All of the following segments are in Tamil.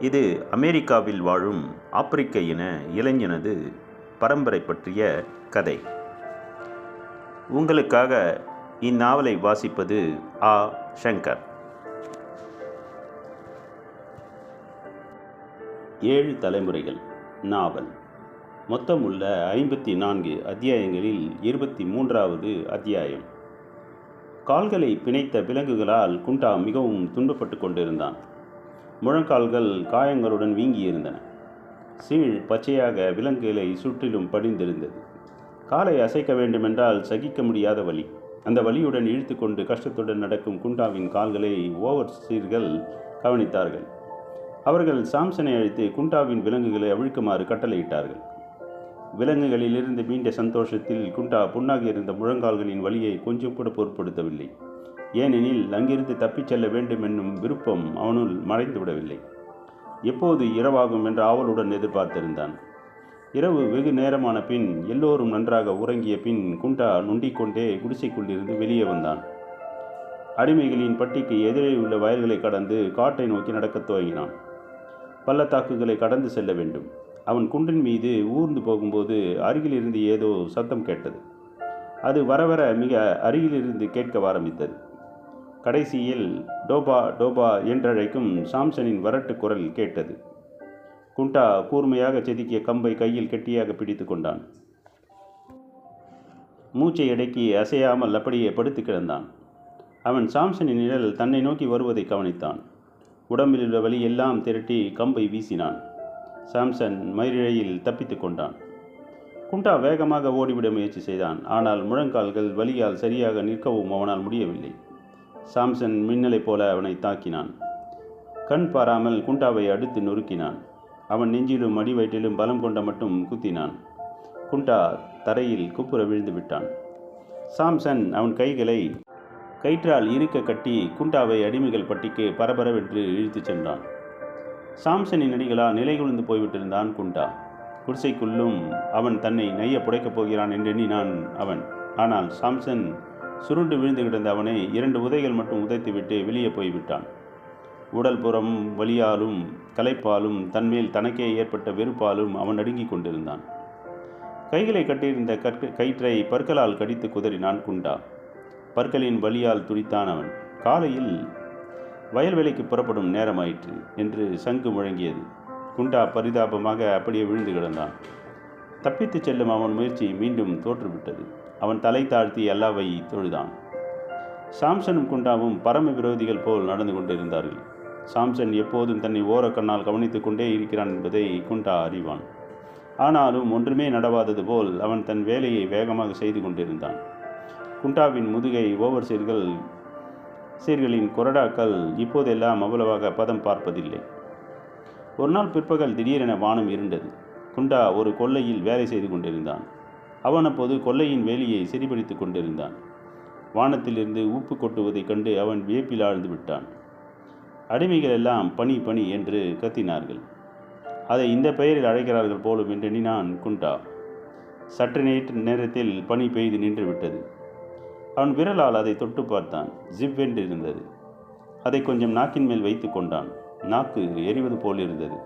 இது அமெரிக்காவில் வாழும் ஆப்பிரிக்க இன இளைஞனது பரம்பரை பற்றிய கதை. உங்களுக்காக இந்நாவலை வாசிப்பது ஆ. சங்கர். ஏழு தலைமுறைகள் நாவல். மொத்தம் உள்ள ஐம்பத்தி நான்கு அத்தியாயங்களில் இருபத்தி மூன்றாவது அத்தியாயம். கால்களை பிணைத்த விலங்குகளால் குண்டா மிகவும் துன்பப்பட்டு கொண்டிருந்தான். முழங்கால்கள் காயங்களுடன் வீங்கியிருந்தன. சீழ் பச்சையாக விலங்குகளை சுற்றிலும் படிந்திருந்தது. காலை அசைக்க வேண்டுமென்றால் சகிக்க முடியாத வலி. அந்த வலியுடன் இழுத்து கொண்டு கஷ்டத்துடன் நடக்கும் குண்டாவின் கால்களை ஓவர் சீர்கள் கவனித்தார்கள். அவர்கள் சாம்சனை அழைத்து குண்டாவின் விலங்குகளை அவிழ்க்குமாறு கட்டளையிட்டார்கள். விலங்குகளிலிருந்து மீண்ட சந்தோஷத்தில் குண்டா புண்ணாகி இருந்த முழங்கால்களின் வலியை கொஞ்சம் கூட பொருட்படுத்தவில்லை. ஏனெனில் அங்கிருந்து தப்பிச் செல்ல வேண்டும் என்னும் விருப்பம் அவனுள் மறைந்து விடவில்லை எப்போது இரவாகும் என்ற ஆவலுடன் எதிர்பார்த்திருந்தான். இரவு வெகு நேரமான பின் எல்லோரும் நன்றாக உறங்கிய பின் குண்டா நுண்டிக்கொண்டே குடிசைக்குள்ளிருந்து வெளியே வந்தான். அடிமைகளின் பட்டிக்கு எதிரே உள்ள வயல்களை கடந்து காட்டை நோக்கி நடக்கத் துவங்கினான். பள்ளத்தாக்குகளை கடந்து செல்ல வேண்டும். அவன் குன்றின் மீது ஊர்ந்து போகும்போது அருகிலிருந்து ஏதோ சத்தம் கேட்டது. அது வர வர மிக அருகிலிருந்து கேட்க ஆரம்பித்தது. கடைசியில் டோபா டோபா என்றழைக்கும் சாம்சனின் வரட்டு குரல் கேட்டது. குண்டா கூர்மையாக செதுக்கிய கம்பை கையில் கெட்டியாக பிடித்து கொண்டான். மூச்சை அடக்கி அசையாமல் அப்படியே படுத்து கிடந்தான். அவன் சாம்சனின் நிழல் தன்னை நோக்கி வருவதை கவனித்தான். உடம்பில் உள்ள வலி எல்லாம் திரட்டி கம்பை வீசினான். சாம்சன் மயிரிழையில் தப்பித்து கொண்டான். குண்டா வேகமாக ஓடிவிட முயற்சி செய்தான். ஆனால் முழங்கால்கள் வலியால் சரியாக நிற்கவும் அவனால் முடியவில்லை. சாம்சன் மின்னலைப் போல அவனை தாக்கினான். கண் பாராமல் குண்டாவை அடுத்து நொறுக்கினான். அவன் நெஞ்சிலும் அடிவயிற்றிலும் பலம் கொண்ட மட்டும் குத்தினான். குண்டா தரையில் குப்புற விழுந்து விட்டான். சாம்சன் அவன் கைகளை கயிற்றால் இருக்க கட்டி குண்டாவை அடிமைகள் பட்டிக்கு பரபரவென்று இழுத்துச் சென்றான். சாம்சனின் அடிகளால் நிலைகுழுந்து போய்விட்டிருந்தான் குண்டா. குடிசைக்குள்ளும் அவன் தன்னை நெய்ய புடைக்கப் போகிறான் என்றெண்ணினான் அவன். ஆனால் சாம்சன் சுருண்டு விழுந்து கிடந்த அவனை இரண்டு உதைகள் மட்டும் உதைத்துவிட்டு வெளியே போய்விட்டான். உடல் புறம் வலியாலும் களைப்பாலும் தன்மேல் தனக்கே ஏற்பட்ட வெறுப்பாலும் அவன் நடுங்கிக் கொண்டிருந்தான். கைகளை கட்டியிருந்த கற்க கயிற்றை பற்களால் கடித்து குதறினான் குண்டா. பற்களின் வலியால் துடித்தான் அவன். காலையில் வயல்வெளிக்கு புறப்படும் நேரமாயிற்று என்று சங்கு முழங்கியது. குண்டா பரிதாபமாக அப்படியே விழுந்து கிடந்தான். தப்பித்துச் செல்லும் அவன் முயற்சி மீண்டும் தோற்றுவிட்டது. அவன் தலை தாழ்த்தி அல்லாவை தொழுதான். சாம்சனும் குண்டாவும் பரம விரோதிகள் போல் நடந்து கொண்டிருந்தார்கள். சாம்சன் எப்போதும் தன்னை ஓரக்கண்ணால் கவனித்துக் கொண்டே இருக்கிறான் என்பதை குண்டா அறிவான். ஆனாலும் ஒன்றுமே நடவாதது போல் அவன் தன் வேலையை வேகமாக செய்து கொண்டிருந்தான். குண்டாவின் முதுகை ஓவர் சீர்கள் சீர்களின் கொரடாக்கள் இப்போதெல்லாம் அவ்வளவாக பதம் பார்ப்பதில்லை. ஒரு நாள் பிற்பகல் திடீரென வானம் இருண்டது. குண்டா ஒரு கொல்லையில் வேலை செய்து கொண்டிருந்தான். அவன் அப்போது கொல்லையின் வேலியை சிறிபிடித்து கொண்டிருந்தான். வானத்திலிருந்து உப்பு கொட்டுவதைக் கண்டு அவன் வியப்பில் ஆழ்ந்து விட்டான். அடிமைகள் எல்லாம் பனி பனி என்று கத்தினார்கள். அதை இந்த பெயரில் அழைக்கிறார்கள் போலும் என்று எண்ணினான் குண்டா. சற்று நேற்று நேரத்தில் பனி பெய்து நின்று விட்டது. அவன் விரலால் அதை தொட்டு பார்த்தான். ஜிவ்வென்று இருந்தது. அதை கொஞ்சம் நாக்கின் மேல் வைத்து கொண்டான். நாக்கு எரிவது போல் இருந்தது.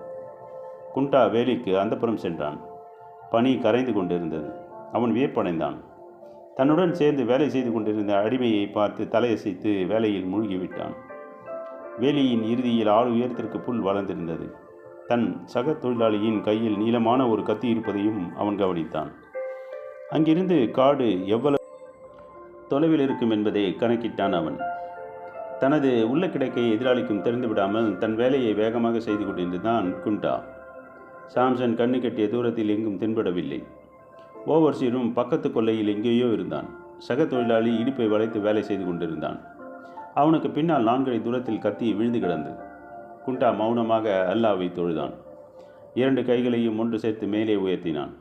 குண்டா வேலிக்கு அந்தப்புறம் சென்றான். பனி கரைந்து கொண்டிருந்தது. அவன் வியப்படைந்தான். தன்னுடன் சேர்ந்து வேலை செய்து கொண்டிருந்த அடிமையை பார்த்து தலையசைத்து வேலையில் மூழ்கிவிட்டான். வேலியின் இறுதியில் ஆள் உயரத்திற்கு புல் வளர்ந்திருந்தது. தன் சக தொழிலாளியின் கையில் நீளமான ஒரு கத்தி இருப்பதையும் அவன் கவனித்தான். அங்கிருந்து காடு எவ்வளவு தொலைவில் இருக்கும் என்பதை கணக்கிட்டான் அவன். தனது உள்ள கிடக்கை எதிராளிக்கும் தெரிந்து விடாமல் தன் வேலையை வேகமாக செய்து கொண்டிருந்தான் குண்டா. சாம்சன் கண்ணு கட்டிய தூரத்தில் எங்கும் தென்படவில்லை. ஓவர்சீரும் பக்கத்து கொல்லையில் எங்கேயோ இருந்தான். சக தொழிலாளி இடுப்பை வளைத்து வேலை செய்து கொண்டிருந்தான். அவனுக்கு பின்னால் நான்கடி தூரத்தில் கத்தி விழுந்து கிடந்தது குண்டா மௌனமாக அல்லாவை தொழுதான். இரண்டு கைகளையும் ஒன்று சேர்த்து மேலே உயர்த்தினான்.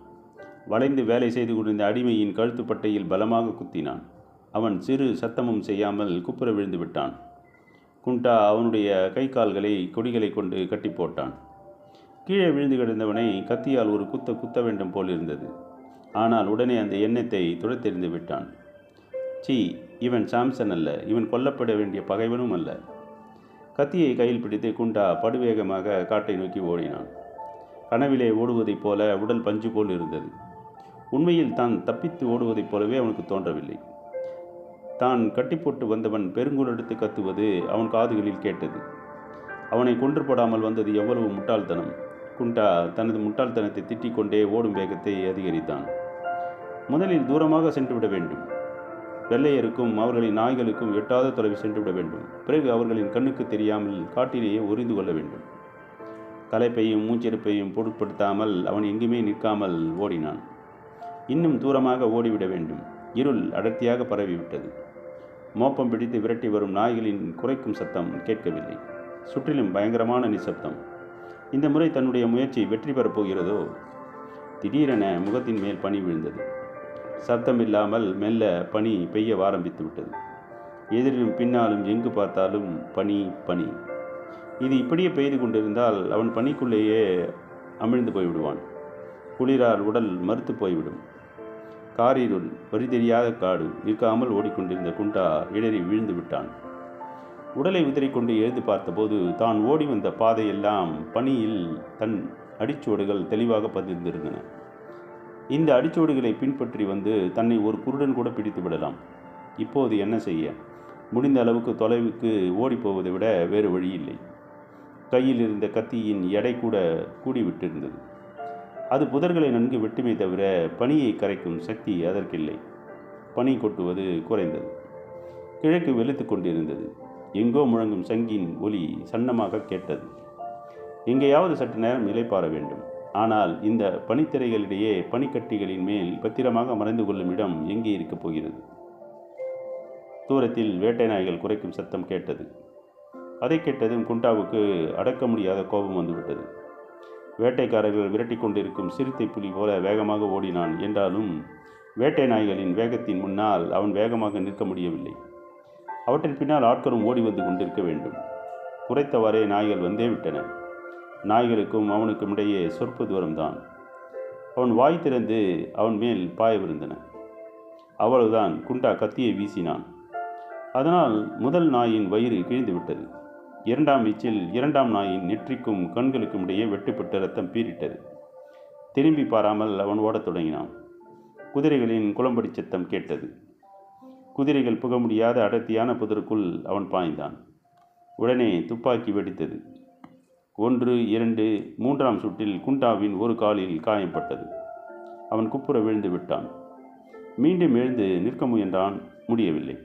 வளைந்து வேலை செய்து கொண்டிருந்த அடிமையின் கழுத்துப்பட்டையில் பலமாக குத்தினான். அவன் சிறு சத்தமும் செய்யாமல் குப்புற விழுந்து விட்டான். குண்டா அவனுடைய கை கால்களை கொடிகளை கொண்டு கட்டி போட்டான். கீழே விழுந்து கிடந்தவனை கத்தியால் ஒரு குத்த குத்த வேண்டும் போல் இருந்தது. ஆனால் உடனே அந்த எண்ணத்தை துடைத்தெறிந்து விட்டான். சி இவன் சாம்சன் அல்ல. இவன் கொல்லப்பட வேண்டிய பகைவனும் அல்ல. கத்தியை கையில் பிடித்து குண்டா படுவேகமாக காட்டை நோக்கி ஓடினான். கனவிலே ஓடுவதைப் போல உடல் பஞ்சு போல் இருந்தது. உண்மையில் தான் தப்பித்து ஓடுவதைப் போலவே அவனுக்கு தோன்றவில்லை. தான் கட்டிப்போட்டு வந்தவன் வந்தவன் பெருங்குலெடுத்து கத்துவது அவன் காதுகளில் கேட்டது. அவனை கொன்று போடாமல் வந்தது எவ்வளவு முட்டாள்தனம். குண்டா தனது முட்டாள்தனத்தை திட்டிக் கொண்டே ஓடும் வேகத்தை அதிகரித்தான். முதலில் தூரமாக சென்றுவிட வேண்டும். வெள்ளையருக்கும் அவர்களின் நாய்களுக்கும் எட்டாத தொலைவு சென்றுவிட வேண்டும். பிறகு அவர்களின் கண்ணுக்கு தெரியாமல் காட்டிலேயே உறிந்து கொள்ள வேண்டும். களைப்பையும் மூச்செடுப்பையும் பொருட்படுத்தாமல் அவன் எங்குமே நிற்காமல் ஓடினான். இன்னும் தூரமாக ஓடிவிட வேண்டும். இருள் அடர்த்தியாக பரவிவிட்டது. மோப்பம் பிடித்து விரட்டி வரும் நாய்களின் குறைக்கும் சத்தம் கேட்கவில்லை. சுற்றிலும் பயங்கரமான நிசப்தம். இந்த முறை தன்னுடைய முயற்சி வெற்றி பெறப் போகிறதோ? திடீரென முகத்தின் மேல் பனி விழுந்தது. சத்தமில்லாமல் மெல்ல பனி பெய்ய ஆரம்பித்து விட்டது. எதிரிலும் பின்னாலும் எங்கு பார்த்தாலும் பனி பனி. இது இப்படியே பெய்து கொண்டிருந்தால் அவன் பனிக்குள்ளேயே அமிழ்ந்து போய்விடுவான். குளிரால் உடல் மறுத்து போய்விடும். காரிருள் வரி தெரியாத காடு இருக்காமல் ஓடிக்கொண்டிருந்த குண்டா இடறி விழுந்து விட்டான். உடலை உதறிக்கொண்டு எழுந்து பார்த்தபோது தான் ஓடி வந்த பாதையெல்லாம் பனியில் தன் அடிச்சுவடுகள் தெளிவாக பதிர்ந்திருந்தன இந்த அடிச்சுவடுகளை பின்பற்றி வந்து தன்னை ஒரு குருடன் கூட பிடித்து விடலாம். இப்போது என்ன செய்ய? முடிந்த அளவுக்கு தொலைவுக்கு ஓடிப்போவதை விட வேறு வழி இல்லை. கையில் இருந்த கத்தியின் எடை கூட கூடிவிட்டிருந்தது அது புதர்களை நன்கு வெட்டுமே தவிர பனியை கரைக்கும் சக்தி அதற்கில்லை. பனி கொட்டுவது குறைந்தது. கிழக்கு வெளுத்து கொண்டிருந்தது. எங்கோ முழங்கும் சங்கின் ஒலி சன்னமாக கேட்டது. எங்கேயாவது சற்று நேரம் இலைப்பாற வேண்டும். ஆனால் இந்த பனித்திரைகளிடையே பனிக்கட்டிகளின் மேல் பத்திரமாக மறைந்து கொள்ளும் இடம் எங்கே இருக்கப் போகிறது? தூரத்தில் வேட்டை நாய்கள் குறைக்கும் சத்தம் கேட்டது. அதை கேட்டதும் குண்டாவுக்கு அடக்க முடியாத கோபம் வந்துவிட்டது. வேட்டைக்காரர்கள் விரட்டி கொண்டிருக்கும் சிறுத்தை புலி போல வேகமாக ஓடினான். என்றாலும் வேட்டை நாய்களின் வேகத்தின் முன்னால் அவன் வேகமாக நிற்க முடியவில்லை. அவற்றின் பின்னால் ஆட்களும் ஓடி வந்து கொண்டிருக்க வேண்டும். குறைத்தவாறே நாய்கள் வந்தே விட்டன. நாய்களுக்கும் அவனுக்கும் இடையே சொற்ப தூரம்தான். அவன் வாய் திறந்து அவன் மேல் பாயவிருந்தன அவ்வளவுதான் குண்டா கத்தியை வீசினான். அதனால் முதல் நாயின் வயிறு கிழிந்து விட்டது. இரண்டாம் வீச்சில் இரண்டாம் நாயின் நெற்றிக்கும் கண்களுக்கும் இடையே வெட்டுப்பட்டு ரத்தம் பீறிட்டது. திரும்பி பாராமல் அவன் ஓடத் தொடங்கினான். குதிரைகளின் குளம்படி சத்தம் கேட்டது. குதிரைகள் புக முடியாத அடர்த்தியான புதருக்குள் அவன் பாய்ந்தான். உடனே துப்பாக்கி வெடித்தது. ஒன்று இரண்டு மூன்றாம் சுட்டில் குண்டாவின் ஒரு காலில் காயம்பட்டது அவன் குப்புற விழுந்து விட்டான். மீண்டும் எழுந்து நிற்க முயன்றான். முடியவில்லை.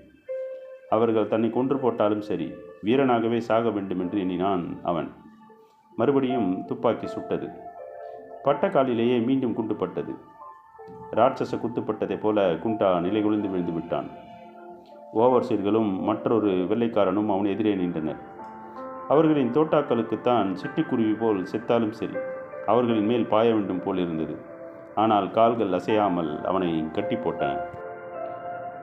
அவர்கள் தன்னை கொன்று போட்டாலும் சரி வீரனாகவே சாக வேண்டும் என்று எண்ணினான் அவன். மறுபடியும் துப்பாக்கி சுட்டது. பட்ட காலிலேயே மீண்டும் குண்டுபட்டது. ராட்சச குத்துப்பட்டதைப் போல குண்டா நிலைகுலிந்து விழுந்து விட்டான். ஓவர்சீர்களும் மற்றொரு வெள்ளைக்காரனும் அவன் எதிரே நின்றனர். அவர்களின் தோட்டாக்களுக்குத்தான் சிட்டுக்குருவி போல் செத்தாலும் சரி அவர்களின் மேல் பாய வேண்டும் போல் இருந்தது. ஆனால் கால்கள் அசையாமல் அவனை கட்டி போட்டன.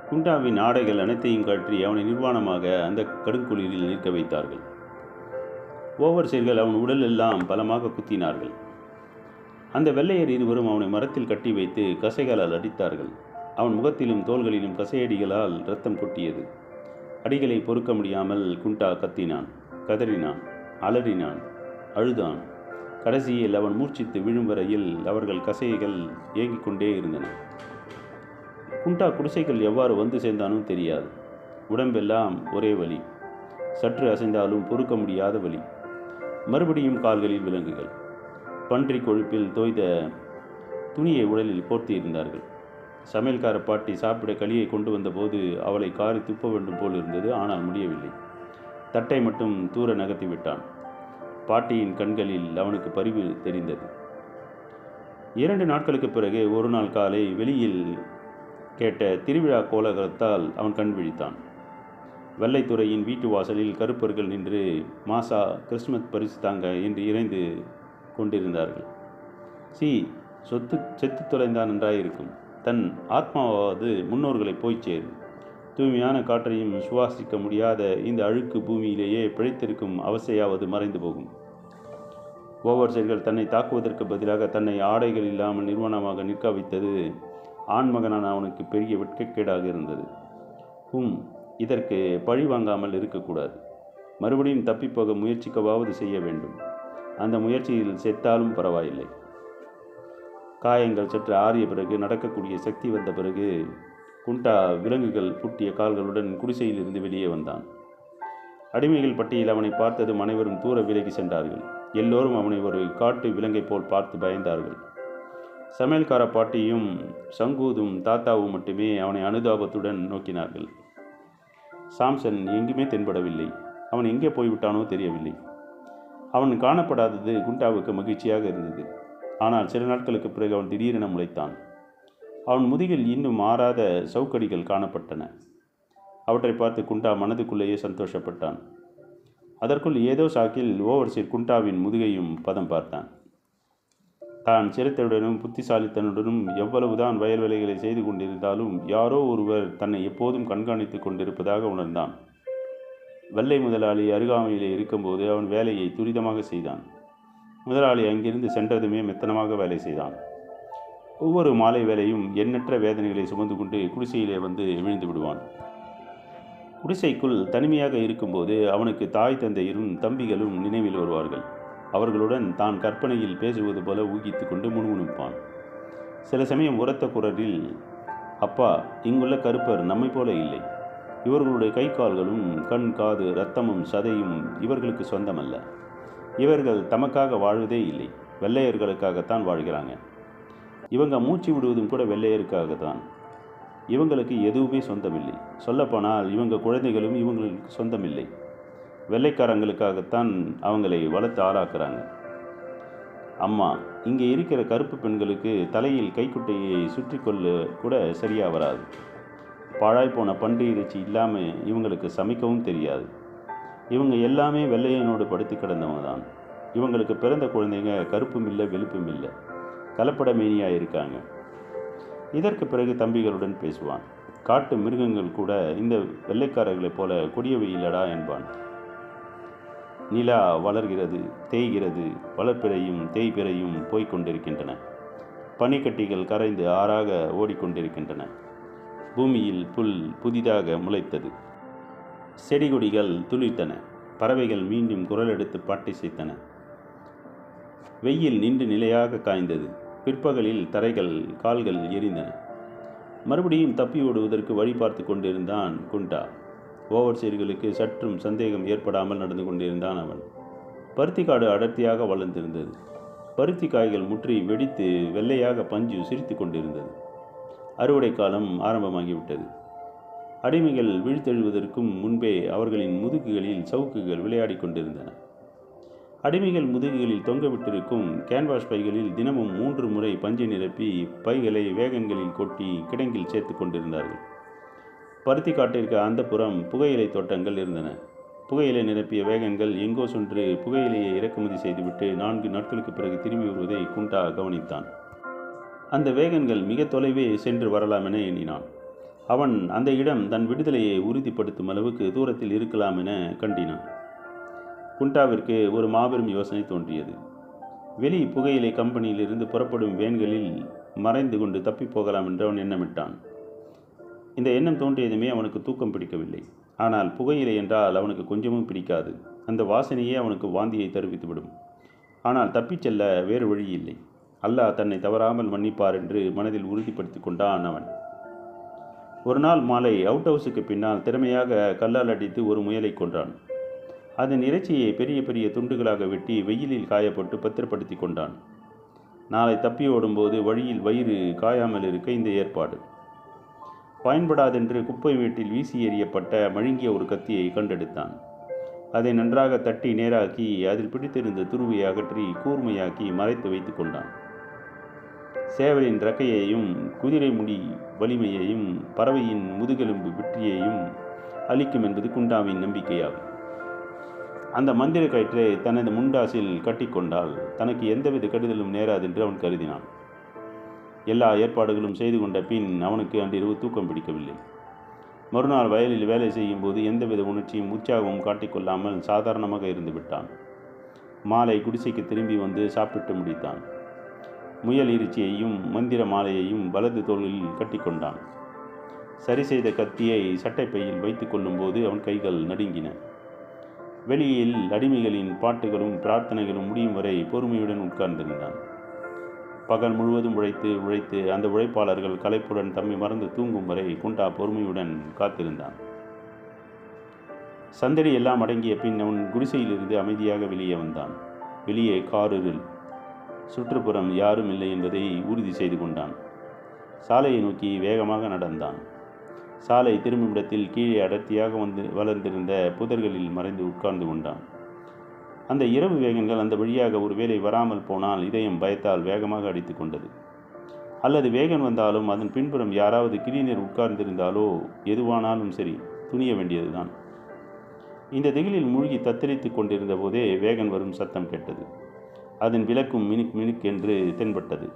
குண்டாவின் ஆடைகள் அனைத்தையும் கற்றி அவனை நிர்வாணமாக அந்த கடுங்குளிரில் நிற்க வைத்தார்கள். ஓவர்சீர்கள் அவன் உடல் எல்லாம் பலமாக குத்தினார்கள். அந்த வெள்ளையர் இருவரும் அவனை மரத்தில் கட்டி வைத்து கசைகளால் அடித்தார்கள். அவன் முகத்திலும் தோள்களிலும் கசையடிகளால் ரத்தம் கொட்டியது. அடிகளை பொறுக்க முடியாமல் குண்டா கத்தினான் கதறினான் அலறினான் அழுதான். கடைசியில் அவன் மூர்ச்சித்து விழும் வரையில் அவர்கள் கசைகள் ஏங்கிக் கொண்டே இருந்தன. குண்டா குடிசைகள் எவ்வாறு வந்து சேர்ந்தானும் தெரியாது. உடம்பெல்லாம் ஒரே வலி. சற்று அசைந்தாலும் பொறுக்க முடியாத வலி. மறுபடியும் கால்களில் விலங்குகள். பன்றி கொழுப்பில் தோய்ந்த துணியை உடலில் போர்த்தி இருந்தார்கள் சமையல்கார பாட்டி சாப்பிட களியை கொண்டு வந்தபோது அவளை காரி துப்ப வேண்டும் போல் இருந்தது ஆனால் முடியவில்லை. தட்டை மட்டும் தூர நகர்த்தி விட்டான். பாட்டியின் கண்களில் அவனுக்கு பரிவு தெரிந்தது. இரண்டு நாட்களுக்கு பிறகு ஒரு நாள் காலை வெளியில் கேட்ட திருவிழா கோலகலத்தால் அவன் கண் விழித்தான். வெள்ளைத்துறையின் வீட்டு வாசலில் கருப்பர்கள் நின்று மாசா கிறிஸ்மஸ் பரிசு தாங்க என்று இறைந்து கொண்டிருந்தார்கள். சி சொத்து செத்து தொலைந்தான் நன்றாயிருக்கும். தன் ஆத்மாவாவது முன்னோர்களை போய் சேரும். தூய்மையான காற்றையும் சுவாசிக்க முடியாத இந்த அழுக்கு பூமியிலேயே பிழைத்திருக்கும் அவசையாவது மறைந்து போகும். ஓவர்சைர்கள் தன்னை தாக்குவதற்கு பதிலாக தன்னை ஆடைகள் இல்லாமல் நிர்வாணமாக நிற்க வைத்தது ஆண்மகனான அவனுக்கு பெரிய வெட்கக்கேடாக இருந்தது. ஹும் இதற்கு பழி வாங்காமல் இருக்கக்கூடாது. மறுபடியும் தப்பிப்போக முயற்சிக்கவாவது செய்ய வேண்டும். அந்த முயற்சியில் செத்தாலும் பரவாயில்லை. காயங்கள் சற்று ஆறிய பிறகு நடக்கக்கூடிய சக்தி வந்த பிறகு குண்டா விலங்குகள் பூட்டிய கால்களுடன் குடிசையிலிருந்து வெளியே வந்தான். அடிமைகள் பட்டியல் அவனை பார்த்ததும் அனைவரும் தூர விலகி சென்றார்கள். எல்லோரும் அவனை ஒரு காட்டு விலங்கைப் போல் பார்த்து பயந்தார்கள். சமையல்கார பாட்டியும் சங்கூதும் தாத்தாவும் மட்டுமே அவனை அனுதாபத்துடன் நோக்கினார்கள். சாம்சன் எங்குமே தென்படவில்லை. அவன் எங்கே போய்விட்டானோ தெரியவில்லை. அவன் காணப்படாதது குண்டாவுக்கு மகிழ்ச்சியாக இருந்தது. ஆனால் சில நாட்களுக்கு பிறகு அவன் திடீரென முளைத்தான். அவன் முதுகில் இன்னும் மாறாத சவுக்கடிகள் காணப்பட்டன. அவற்றை பார்த்து குண்டா மனதுக்குள்ளேயே சந்தோஷப்பட்டான். அதற்குள் ஏதோ சாக்கில் ஓவர்சீர் குண்டாவின் முதுகையும் பதம் பார்த்தான். தான் சிரத்தையுடனும் புத்திசாலித்தனுடனும் எவ்வளவுதான் வயல் வேலைகளை செய்து கொண்டிருந்தாலும் யாரோ ஒருவர் தன்னை எப்போதும் கண்காணித்துக் கொண்டிருப்பதாக உணர்ந்தான். வெள்ளை முதலாளி அருகாமையிலே இருக்கும்போது அவன் வேலையை துரிதமாக செய்தான். முதலாளி அங்கிருந்து சென்றதுமே மெத்தனமாக வேலை செய்தான். ஒவ்வொரு மாலை வேலையும் எண்ணற்ற வேதனைகளை சுமந்து கொண்டு குடிசையிலே வந்து விழுந்து விடுவான். குடிசைக்குள் தனிமையாக இருக்கும்போது அவனுக்கு தாய் தந்தையரும் தம்பிகளும் நினைவில் வருவார்கள். அவர்களுடன் தான் கற்பனையில் பேசுவது போல ஊகித்து கொண்டு முணுமுணுப்பான். சில சமயம் உரத்த குரலில் அப்பா இங்குள்ள கருப்பர் நம்மை போல இல்லை. இவர்களுடைய கை கால்களும் கண் காது இரத்தமும் சதையும் இவர்களுக்கு சொந்தமல்ல. இவர்கள் தமக்காக வாழ்வதே இல்லை வெள்ளையர்களுக்காகத்தான் வாழ்கிறாங்க. இவங்க மூச்சு விடுவதும் கூட வெள்ளையருக்காக தான் இவங்களுக்கு எதுவுமே சொந்தமில்லை. சொல்லப்போனால் இவங்க குழந்தைகளும் இவங்களுக்கு சொந்தமில்லை. வெள்ளைக்காரங்களுக்காகத்தான் அவங்களை வளர்த்து ஆளாக்குறாங்க. அம்மா இங்கே இருக்கிற கருப்பு பெண்களுக்கு தலையில் கைக்குட்டையை சுற்றி கொள்ள கூட சரியாக வராது. பாழாய்ப்போன பன்றி இறைச்சி இல்லாமல் இவங்களுக்கு சமைக்கவும் தெரியாது. இவங்க எல்லாமே வெள்ளையனோடு படுத்து கிடந்தவங்க தான் இவங்களுக்கு பிறந்த குழந்தைங்க கருப்பும் இல்லை வெளுப்பும் இல்லை. கலப்பட இருக்காங்க. இதற்கு பிறகு தம்பிகளுடன் பேசுவான். காட்டு மிருகங்கள் கூட இந்த வெள்ளைக்காரர்களைப் போல கொடியவை இல்லடா என்பான். நிலா வளர்கிறது தேய்கிறது வளர்ப்பிறையும் தேய்பிறையும் போய்க் கொண்டிருக்கின்றன பனிக்கட்டிகள் கரைந்து ஆறாக ஓடிக்கொண்டிருக்கின்றன. பூமியில் புல் புதிதாக முளைத்தது. செடிகொடிகள் துளிர்த்தன பறவைகள் மீண்டும் குரல் எடுத்து பாட்டிசைத்தன வெயில் நின்று நிலையாக காய்ந்தது. பிற்பகலில் தரைகள் கால்கள் எரிந்தன. மறுபடியும் தப்பி ஓடுவதற்கு வழி பார்த்து கொண்டிருந்தான் குண்டா. ஓவர்சீர்களுக்கு சற்றும் சந்தேகம் ஏற்படாமல் நடந்து கொண்டிருந்தான் அவன். பருத்திக்காடு அடர்த்தியாக வளர்ந்திருந்தது. பருத்தி காய்கள் முற்றி வெடித்து வெள்ளையாக பஞ்சு சிரித்து கொண்டிருந்தது. அறுவடை காலம் ஆரம்பமாகிவிட்டது. அடிமைகள் வீழ்த்தெழுவதற்கும் முன்பே அவர்களின் முதுகுகளில் சவுக்குகள் விளையாடி கொண்டிருந்தன. அடிமைகள் முதுகுகளில் தொங்கவிட்டிருக்கும் கேன்வாஸ் பைகளில் தினமும் மூன்று முறை பஞ்சை நிரப்பி பைகளை வேகன்களில் கொட்டி கிடங்கில் சேர்த்து கொண்டிருந்தார்கள். பருத்தி காட்டிற்கு அந்த புறம் புகையிலை தோட்டங்கள் இருந்தன. புகையிலை நிரப்பிய வேகங்கள் எங்கோ சென்று புகையிலையை இறக்குமதி செய்துவிட்டு நான்கு நாட்களுக்கு பிறகு திரும்பி வருவதை குண்டா கவனித்தான். அந்த வேகன்கள் மிக தொலைவே சென்று வரலாம் என எண்ணினான். அவன் அந்த இடம் தன் விடுதலையை உறுதிப்படுத்தும் அளவுக்கு தூரத்தில் இருக்கலாம் என கண்டினான். குண்டாவிற்கு ஒரு மாபெரும் யோசனை தோன்றியது. வெளி புகையிலை கம்பெனியிலிருந்து புறப்படும் வேன்களில் மறைந்து கொண்டு தப்பிப் போகலாம் என்று அவன் எண்ணமிட்டான். இந்த எண்ணம் தோன்றியதுமே அவனுக்கு தூக்கம் பிடிக்கவில்லை. ஆனால் புகையிலை என்றால் அவனுக்கு கொஞ்சமும் பிடிக்காது. அந்த வாசனையே அவனுக்கு வாந்தியை தருவித்துவிடும். ஆனால் தப்பிச் செல்ல வேறு வழி இல்லை அல்லாஹ் தன்னை தவறாமல் மன்னிப்பார் என்று மனதில் உறுதிப்படுத்தி கொண்டான் அவன். ஒரு நாள் மாலை அவுட் ஹவுஸுக்கு பின்னால் திறமையாக கல்லால் அடித்து ஒரு முயலை கொன்றான். அதன் இறைச்சியை பெரிய பெரிய துண்டுகளாக வெட்டி வெயிலில் காயப்பட்டு பத்திரப்படுத்தி கொண்டான். நாளை தப்பி ஓடும்போது வழியில் வயிறு காயாமல் இருக்க இந்த ஏற்பாடு. பயன்படாதென்று குப்பை வீட்டில் வீசி எறியப்பட்ட மழுங்கிய ஒரு கத்தியை கண்டெடுத்தான். அதை நன்றாக தட்டி நேராக்கி அதில் பிடித்திருந்த துருவை அகற்றி கூர்மையாக்கி மறைத்து வைத்து கொண்டான். சேவலின் ரெக்கையையும் குதிரை முடி வலிமையையும் பறவையின் முதுகெலும்பு வெற்றியையும் அளிக்கும் என்பது குண்டாவின் நம்பிக்கையாகும். அந்த மந்திர கயிற்றை தனது முண்டாசில் கட்டிக்கொண்டால் தனக்கு எந்தவித கெடுதலும் நேராது என்று அவன் கருதினான். எல்லா ஏற்பாடுகளும் செய்து கொண்ட பின் அவனுக்கு அன்றிரவு தூக்கம் பிடிக்கவில்லை. மறுநாள் வயலில் வேலை செய்யும் போது எந்தவித உணர்ச்சியும் உற்சாகமும் காட்டிக்கொள்ளாமல் சாதாரணமாக இருந்து விட்டான். மாலை குடிசைக்கு திரும்பி வந்து சாப்பிட்டு முடித்தான். முயல் இறைச்சியையும் மந்திர மாலையையும் வலது தோளில் கட்டிக்கொண்டான். சரி செய்த கத்தியை சட்டைப்பையில் வைத்து கொள்ளும்போது அவன் கைகள் நடுங்கின. வெளியில் அடிமைகளின் பாட்டுகளும் பிரார்த்தனைகளும் முடியும் வரை பொறுமையுடன் உட்கார்ந்திருந்தான். பகல் முழுவதும் உழைத்து உழைத்து அந்த உழைப்பாளர்கள் கலைப்புடன் தம்மை மறந்து தூங்கும் வரை குண்டா பொறுமையுடன் காத்திருந்தான். சந்தடி எல்லாம் அடங்கிய பின் அவன் குடிசையிலிருந்து அமைதியாக வெளியே வந்தான். வெளியே காரிருள் சுற்றுப்புறம் யாரும் இல்லை என்பதை உறுதி செய்து கொண்டான். சாலையை நோக்கி வேகமாக நடந்தான். சாலை திரும்புமிடத்தில் கீழே அடர்த்தியாக வந்து வளர்ந்திருந்த புதர்களில் மறைந்து உட்கார்ந்து கொண்டான். அந்த இரவு வேகங்கள் அந்த வழியாக ஒருவேளை வராமல் போனால் இதயம் பயத்தால் வேகமாக அடித்து கொண்டது. அல்லது வேகன் வந்தாலும் அதன் பின்புறம் யாராவது கிளீனர் உட்கார்ந்திருந்தாலோ எதுவானாலும் சரி துணிய வேண்டியதுதான். இந்த திகிலில் மூழ்கி தத்தளித்துக் கொண்டிருந்த போதே வேகன் வரும் சத்தம் கேட்டது. அதன் விளக்கும் மினுக் மினுக் என்று தென்பட்டது.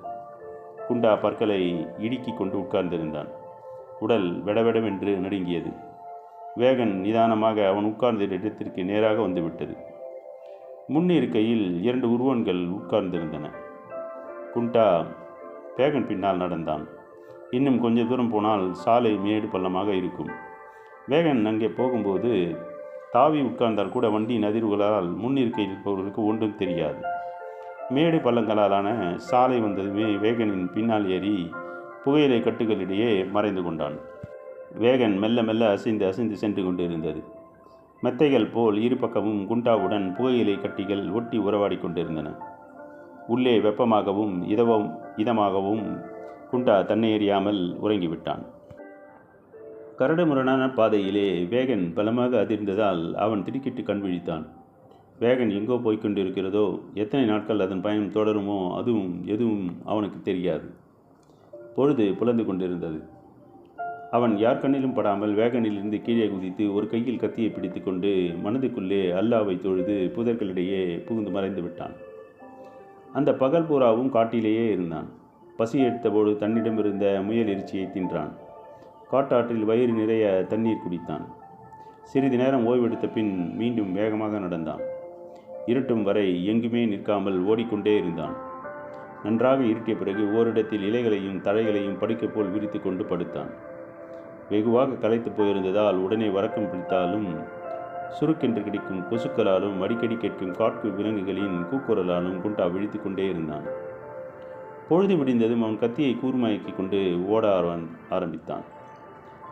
குண்டா பற்களை இடுக்கிக் கொண்டு உட்கார்ந்திருந்தான். உடல் வெடவெடவென்று நடுங்கியது. வேகன் நிதானமாக அவன் உட்கார்ந்த இடத்திற்கு நேராக வந்துவிட்டது. முன்னிருக்கையில் இரண்டு உருவன்கள் உட்கார்ந்திருந்தன. குண்டா வேகன் பின்னால் நடந்தான். இன்னும் கொஞ்ச தூரம் போனால் சாலை மேடு பள்ளமாக இருக்கும். வேகன் அங்கே போகும்போது தாவி உட்கார்ந்தால் கூட வண்டியின் அதிர்வுகளால் முன்னிருக்கையில் இருப்பவர்களுக்கு ஒன்றும் தெரியாது. மேடு பள்ளங்களாலான சாலை வந்ததுமே வேகனின் பின்னால் ஏறி புகையிலை கட்டுகளிடையே மறைந்து கொண்டான். வேகன் மெல்ல மெல்ல அசைந்து அசைந்து சென்று கொண்டிருந்தது. மெத்தைகள் போல் இரு பக்கமும் குண்டாவுடன் புகையிலை கட்டிகள் ஒட்டி உறவாடி கொண்டிருந்தன. உள்ளே வெப்பமாகவும் இதவம் இதமாகவும் குண்டா தன்னை எறியாமல் உறங்கிவிட்டான். கரடுமுரடான பாதையிலே வேகன் பலமாக அதிர்ந்ததால் அவன் திடுக்கிட்டு கண் விழித்தான். வேகன் எங்கோ போய்க் கொண்டிருக்கிறதோ எத்தனை நாட்கள் அதன் பயணம் தொடருமோ அதுவும் எதுவும் அவனுக்கு தெரியாது. பொழுது புலந்து கொண்டிருந்தது. அவன் யார் கண்ணிலும் படாமல் வேகனிலிருந்து கீழே குதித்து ஒரு கையில் கத்தியை பிடித்துக்கொண்டு மனதுக்குள்ளே அல்லாவை தொழுது புதர்களிடையே புகுந்து மறைந்து விட்டான். அந்த பகல் பூராவும் காட்டிலேயே இருந்தான். பசி எடுத்தபோது தன்னிடமிருந்த முயல் இறைச்சியை தின்றான். காட்டாற்றில் வயிறு நிறைய தண்ணீர் குடித்தான். சிறிது நேரம் ஓய்வெடுத்த பின் மீண்டும் வேகமாக நடந்தான். இருட்டும் வரை எங்குமே நிற்காமல் ஓடிக்கொண்டே இருந்தான். நன்றாக இருட்டிய பிறகு ஓரிடத்தில் இலைகளையும் தழைகளையும் படுக்கை போல் விரித்து கொண்டு படுத்தான். வெகுவாக களைத்து போயிருந்ததால் உடனே வரக்கம் பிடித்தாலும் சுருக்கென்று கிடைக்கும் கொசுக்களாலும் அடிக்கடி கேட்கும் காட்டு விலங்குகளின் கூக்குரலாலும் குண்டா விழித்து கொண்டே இருந்தான். பொழுது விடிந்ததும் அவன் கத்தியை கூர்மயக்கிக் கொண்டு ஓட ஆரம்பித்தான்.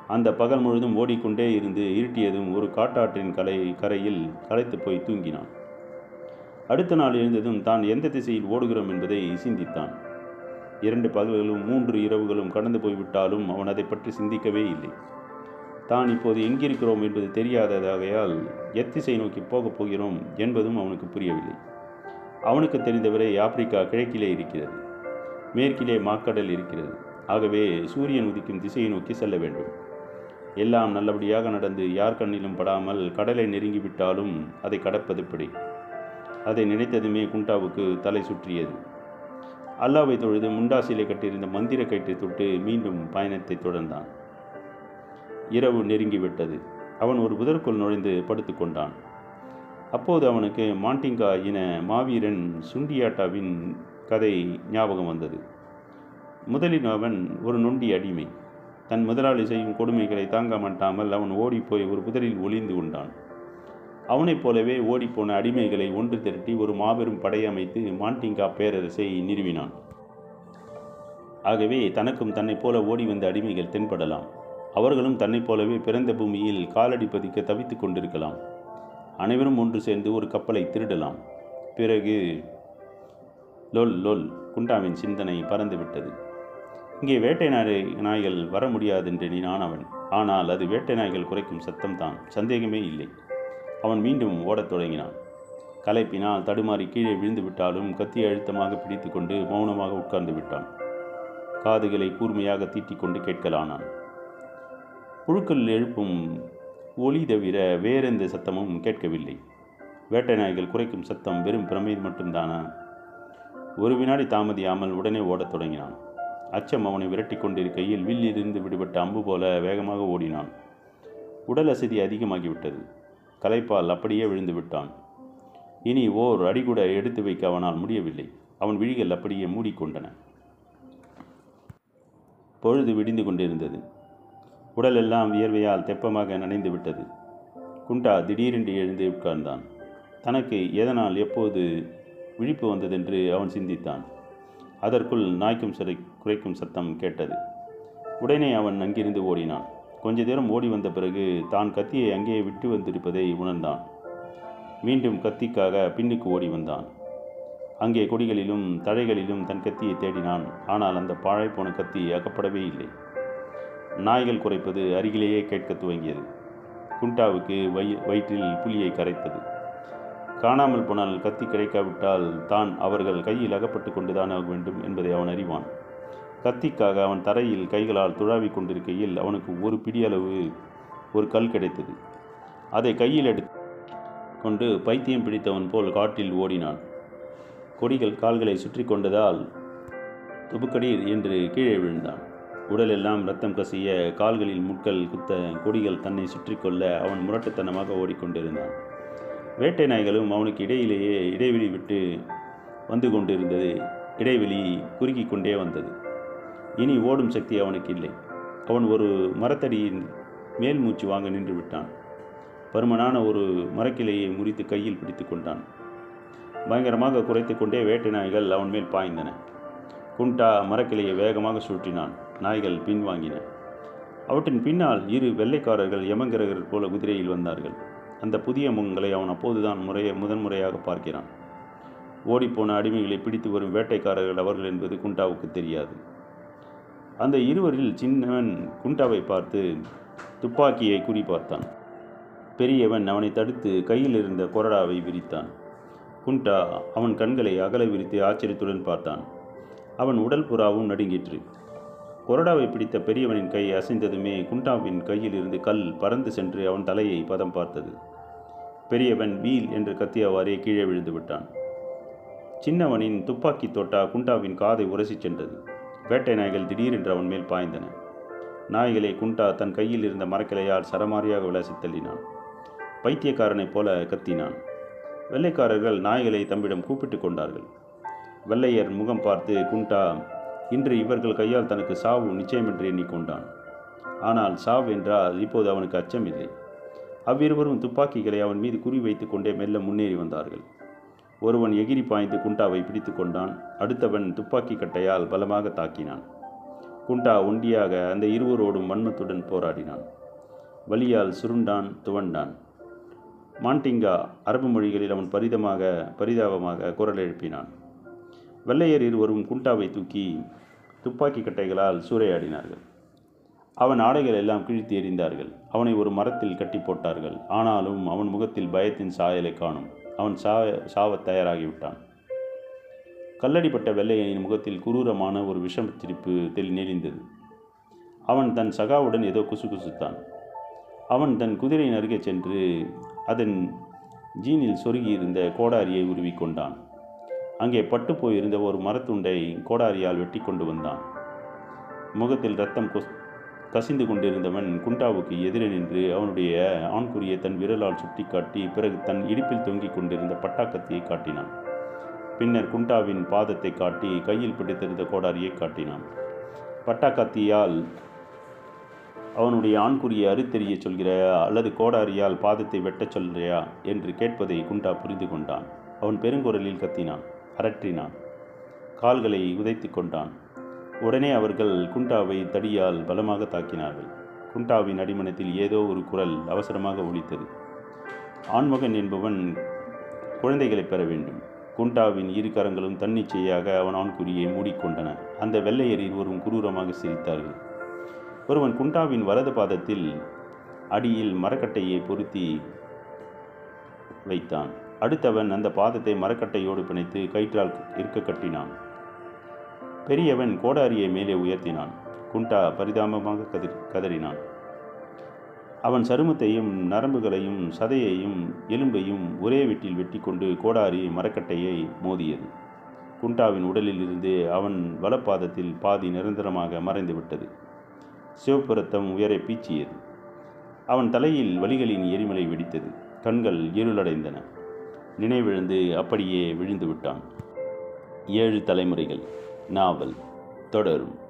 அந்த பகல் முழுதும் ஓடிக்கொண்டே இருந்து இருட்டியதும் ஒரு காட்டாற்றின் கலை கரையில் களைத்து போய் தூங்கினான். அடுத்த நாள் எழுந்ததும் தான் எந்த திசையில் ஓடுகிறோம் என்பதை சிந்தித்தான். இரண்டு பகல்களும் மூன்று இரவுகளும் கடந்து போய்விட்டாலும் அவன் அதை பற்றி சிந்திக்கவே இல்லை. தான் இப்போது எங்கிருக்கிறோம் என்பது தெரியாததாகையால் எத்திசை நோக்கி போகப் போகிறோம் என்பதும் அவனுக்கு புரியவில்லை. அவனுக்கு தெரிந்தவரை ஆப்பிரிக்கா கிழக்கிலே இருக்கிறது மேற்கிலே மாக்கடல் இருக்கிறது. ஆகவே சூரியன் உதிக்கும் திசையை நோக்கி செல்ல வேண்டும். எல்லாம் நல்லபடியாக நடந்து யார் கண்ணிலும் படாமல் கடலை நெருங்கிவிட்டாலும் அதை கடப்பது பிடி. அதை நினைத்ததுமே குண்டாவுக்கு தலை சுற்றியது. அல்லாவை தொழுது முண்டாசிலை கட்டியிருந்த மந்திர கயிற்றை தொட்டு மீண்டும் பயணத்தை தொடர்ந்தான். இரவு நெருங்கிவிட்டது. அவன் ஒரு புதற்குள் நுழைந்து படுத்துக்கொண்டான் அப்போது அவனுக்கு மாண்டிங்கா இன மாவீரன் சுண்டியாட்டாவின் கதை ஞாபகம் வந்தது. முதலில் அவன் ஒரு நொண்டி அடிமை. தன் முதலாளி செய்யும் கொடுமைகளை தாங்க மாட்டாமல் அவன் ஓடிப்போய் ஒரு புதரில் ஒளிந்து கொண்டான். அவனைப் போலவே ஓடிப்போன அடிமைகளை ஒன்று திரட்டி ஒரு மாபெரும் படை அமைத்து மாண்டிங்கா பேரரசை நிறுவினான். ஆகவே தனக்கும் தன்னைப் போல ஓடி வந்த அடிமைகள் தென்படலாம். அவர்களும் தன்னைப் போலவே பிறந்த பூமியில் காலடி பதிக்க தவித்துக் கொண்டிருக்கலாம். அனைவரும் ஒன்று சேர்ந்து ஒரு கப்பலை திருடலாம். பிறகு லொல் லொல் குண்டாவின் சிந்தனை பறந்துவிட்டது. இங்கே வேட்டை நாய் நாய்கள் வர முடியாது என்று அவன் ஆனால் அது வேட்டை நாய்கள் குறைக்கும் சத்தம்தான் சந்தேகமே இல்லை. அவன் மீண்டும் ஓடத் தொடங்கினான். களைப்பினால் தடுமாறி கீழே விழுந்து விட்டாலும் கத்தியை அழுத்தமாக பிடித்துக்கொண்டு மௌனமாக உட்கார்ந்து விட்டான். காதுகளை கூர்மையாக தீட்டிக்கொண்டு கேட்கலானான். புழுக்கள் எழுப்பும் ஒளி தவிர வேறெந்த சத்தமும் கேட்கவில்லை. வேட்டை நாய்கள் குறைக்கும் சத்தம் வெறும் பிரமை மட்டும்தானா? ஒரு வினாடி தாமதியாமல் உடனே ஓடத் தொடங்கினான். அச்சம் அவனை விரட்டி கொண்டிருக்கையில் வில்லிலிருந்து விடுபட்ட அம்பு போல வேகமாக ஓடினான். உடல் அசதி அதிகமாகிவிட்டது. களைப்பால் அப்படியே விழுந்து விட்டான். இனி ஓர் அடிகூட எடுத்து வைக்க அவனால் முடியவில்லை. அவன் விழிகள் அப்படியே மூடிக்கொண்டன. பொழுது விடிந்து கொண்டிருந்தது. உடலெல்லாம் வியர்வையால் தெப்பமாக நனைந்து விட்டது. குண்டா திடீரென்று எழுந்து உட்கார்ந்தான். தனக்கு எதனால் எப்போது விழிப்பு வந்ததென்று அவன் சிந்தித்தான். அதற்குள் நாய்க்கும் சிறை குறைக்கும் சத்தம் கேட்டது. உடனே அவன் அங்கிருந்து ஓடினான். கொஞ்ச தூரம் ஓடி வந்த பிறகு தான் கத்தியை அங்கே விட்டு வந்திருப்பதை உணர்ந்தான். மீண்டும் கத்திக்காக பின்னுக்கு ஓடி வந்தான். அங்கே கொடிகளிலும் தழைகளிலும் தன் கத்தியை தேடினான். ஆனால் அந்த பாழைப்போன கத்தி அகப்படவே இல்லை. நாய்கள் குறைப்பது அருகிலேயே கேட்கத் துவங்கியது. குண்டாவுக்கு வை வயிற்றில் புலியை கரைத்தது. காணாமல் போனால் கத்தி கிடைக்காவிட்டால் தான் அவர்கள் கையில் அகப்பட்டு கொண்டுதான் ஆக வேண்டும் என்பதை அவன் அறிவான். கத்திக்காக அவன் தரையில் கைகளால் துழாவிக் கொண்டிருக்கையில் அவனுக்கு ஒரு பிடியளவு ஒரு கல் கிடைத்தது. அதை கையில் எடுத்து கொண்டு பைத்தியம் பிடித்தவன் போல் காட்டில் ஓடினான். கொடிகள் கால்களை சுற்றி கொண்டதால் துபுக்கடீர் என்று கீழே விழுந்தான். உடலெல்லாம் ரத்தம் கசிய கால்களில் முட்கள் குத்த கொடிகள் தன்னை சுற்றி கொள்ள அவன் முரட்டுத்தனமாக ஓடிக்கொண்டிருந்தான். வேட்டை நாய்களும் அவனுக்கு இடையிலேயே இடைவெளி விட்டு வந்து கொண்டிருந்தது. இடைவெளி குறுகி கொண்டே வந்தது. இனி ஓடும் சக்தி அவனுக்கு இல்லை அவன் ஒரு மரத்தடியின் மேல் மூச்சு வாங்க நின்று விட்டான். பருமனான ஒரு மரக்கிளையை முறித்து கையில் பிடித்து கொண்டான். பயங்கரமாக குறைத்து கொண்டே வேட்டை நாய்கள் அவன் மேல் பாய்ந்தன. குண்டா மரக்கிளையை வேகமாக சுற்றினான் நாய்கள் பின்வாங்கின. அவற்றின் பின்னால் இரு வெள்ளைக்காரர்கள் யமங்கிரகர் போல குதிரையில் வந்தார்கள். அந்த புதிய முகங்களை அவன் அப்போதுதான் முறைய முதன்முறையாக பார்க்கிறான். ஓடிப்போன அடிமைகளை பிடித்து வரும் வேட்டைக்காரர்கள் அவர்கள் என்பது குண்டாவுக்கு தெரியாது. அந்த இருவரில் சின்னவன் குண்டாவை பார்த்து துப்பாக்கியை குறி-பார்த்தான் பெரியவன் அவனை தடுத்து கையில் இருந்த கொரடாவை விரித்தான். குண்டா அவன் கண்களை அகல விரித்து ஆச்சரியத்துடன் பார்த்தான். அவன் உடல் புறாவும் நடுங்கிற்று. கொரடாவை பிடித்த பெரியவனின் கை அசைந்ததுமே குண்டாவின் கையில் இருந்து கல் பறந்து சென்று அவன் தலையை பதம் பார்த்தது. பெரியவன் வீல் என்று கத்தியவாறே கீழே விழுந்து விட்டான். சின்னவனின் துப்பாக்கி தோட்டா குண்டாவின் காதை உரசிச் சென்றது. வேட்டை நாய்கள் திடீரென்று அவன் மேல் பாய்ந்தன. நாய்களை குண்டா தன் கையில் இருந்த மரக்கிளையால் சரமாரியாக விளாசி தள்ளினான். பைத்தியக்காரனைப் போல கத்தினான். வெள்ளைக்காரர்கள் நாய்களை தம்மிடம் கூப்பிட்டு கொண்டார்கள். வெள்ளையர் முகம் பார்த்து குண்டா இன்று இவர்கள் கையால் தனக்கு சாவு நிச்சயமென்று எண்ணிக்கொண்டான் ஆனால் சாவு என்றால் இப்போது அவனுக்கு அச்சமில்லை அவ்விருவரும் துப்பாக்கிகளை அவன் மீது குறி வைத்து கொண்டே மெல்ல முன்னேறி வந்தார்கள். ஒருவன் எகிரி பாய்ந்து குண்டாவை பிடித்து கொண்டான் அடுத்தவன் துப்பாக்கி கட்டையால் பலமாக தாக்கினான். குண்டா ஒண்டியாக அந்த இருவரோடும் வன்மத்துடன் போராடினான். வலியால் சுருண்டான் துவண்டான். மாண்டிங்கா அரபு மொழிகளில் அவன் பரிதமாக பரிதாபமாக குரல் எழுப்பினான். வெள்ளையர் இருவரும் குண்டாவை தூக்கி துப்பாக்கி கட்டைகளால் சூறையாடினார்கள். அவன் ஆடைகள் எல்லாம் கிழித்து எறிந்தார்கள். அவனை ஒரு மரத்தில் கட்டி போட்டார்கள். ஆனாலும் அவன் முகத்தில் பயத்தின் சாயலை காணும். அவன் சாவ சாவத் தயாராகிவிட்டான். கல்லடிப்பட்ட வெள்ளையனின் முகத்தில் குரூரமான ஒரு விஷமச்சிரிப்பு தெளி நெளிந்தது அவன் தன் சகாவுடன் ஏதோ குசு குசுத்தான் அவன் தன் குதிரையின் அருகே சென்று அதன் ஜீனில் சொருகியிருந்த கோடாரியை உருவிக்கொண்டான். அங்கே பட்டு போயிருந்த ஒரு மரத்துண்டை கோடாரியால் வெட்டி கொண்டு வந்தான். முகத்தில் ரத்தம் கொஸ் கசிந்து கொண்டிருந்தவன் குண்டாவுக்கு எதிரே நின்று அவனுடைய ஆண்குறியை தன் விரலால் சுட்டிக்காட்டி பிறகு தன் இடுப்பில் தொங்கிக் கொண்டிருந்த பட்டாக்கத்தியை காட்டினான். பின்னர் குண்டாவின் பாதத்தை காட்டி கையில் பிடித்திருந்த கோடாரியை காட்டினான். பட்டாக்கத்தியால் அவனுடைய ஆண்குறியை அறுத்தெறிய சொல்கிறாயா அல்லது கோடாரியால் பாதத்தை வெட்டச் சொல்கிறாயா என்று கேட்பதை குண்டா புரிந்து கொண்டான். அவன் பெருங்குரலில் கத்தினான் அரற்றினான் கால்களை உதைத்து கொண்டான். உடனே அவர்கள் குண்டாவை தடியால் பலமாக தாக்கினார்கள். குண்டாவின் அடிமனத்தில் ஏதோ ஒரு குரல் அவசரமாக ஒலித்தது. ஆண்மகன் என்பவன் குழந்தைகளை பெற வேண்டும். குண்டாவின் இரு கரங்களும் தன்னிச்சையாக அவன் ஆண்குறியை மூடிக்கொண்டன. அந்த வெள்ளையர் இருவரும் குரூரமாக சிரித்தார்கள். ஒருவன் குண்டாவின் வலது பாதத்தில் அடியில் மரக்கட்டையை பொருத்தி வைத்தான். அடுத்தவன் அந்த பாதத்தை மரக்கட்டையோடு பிணைத்து கயிற்றால் இருக்க கட்டினான். பெரியவன் கோடாரியை மேலே உயர்த்தினான். குண்டா பரிதாபமாக கதிர் கதறினான். அவன் சருமத்தையும் நரம்புகளையும் சதையையும் எலும்பையும் ஒரே வெட்டில் வெட்டி கொண்டு கோடாரி மரக்கட்டையை மோதியது. குண்டாவின் உடலில் இருந்து அவன் வலப்பாதத்தில் பாதி நிரந்தரமாக மறைந்து விட்டது. சிவப்பு உயர பீச்சியது. அவன் தலையில் வலிகளின் எரிமலை வெடித்தது. கண்கள் இருளடைந்தன. நினைவிழந்து அப்படியே விழுந்து விட்டான். ஏழு தலைமுறைகள். நாவல் தொடரும்.